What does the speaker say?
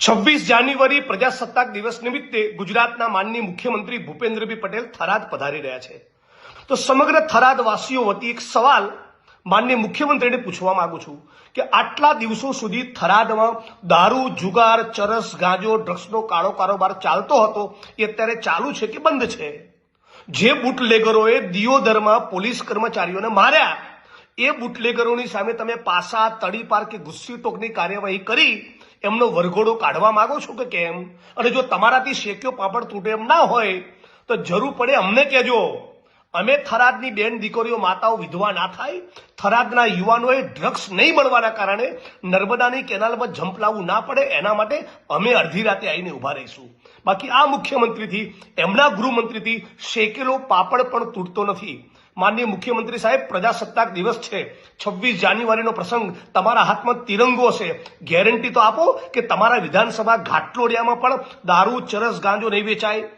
છવ્વીસ જાન્યુઆરી પ્રજાસત્તાક દિવસ નિમિત્તે ગુજરાતના માનનીય મુખ્યમંત્રી ભૂપેન્દ્રભાઈ પટેલ થરાદ પધારી રહ્યા છે. તો સમગ્ર થરાદ વાસીઓ વતી એક સવાલ માનનીય મુખ્યમંત્રીને પૂછવા માંગુ છું કે આટલા દિવસો સુધી થરાદમાં દારૂ, જુગાર, ચરસ, ગાંજો, ડ્રગ્સનો કાળો કારોબાર ચાલતો હતો એ અત્યારે ચાલુ છે કે બંધ છે? જે બુટલેગરોએ દિયોદરમાં પોલીસ કર્મચારીઓને માર્યા એ બુટલેગરોની સામે તમે પાસા તડીપાર કે ગુસ્સી ટોકની કાર્યવાહી કરી, એમનો વરઘોડો કાઢવા માંગો છો કે કેમ? અને જો તમારાથી શેક્યો પાપડ તૂટે એમ ના હોય, તો જરૂર પડે અમને કહેજો. અમે થરાદની બેન દીકરીઓ, માતાઓ વિધવા ના થાય. થરાદના યુવાનોએ ડ્રગ્સ નહીં મળવાના કારણે નર્મદાની કેનાલમાં જંપ લાવવું ના પડે. એના માટે અમે અડધી રાતે આવીને ઊભા રહીશું. બાકી આ મુખ્યમંત્રીથી, એમના ગૃહમંત્રીથી શેકેલો પાપડ પણ તૂટતો નથી. માનનીય મુખ્યમંત્રી સાહેબ, પ્રજાસત્તાક દિવસ છે. છવ્વીસ જાન્યુઆરીનો પ્રસંગ. તમારા હાથમાં તિરંગો છે ગેરંટી તો આપો કે તમારા વિધાનસભા ઘાટલોડિયામાં પણ દારૂ, ચરસ, ગાંજો નહીં વેચાય.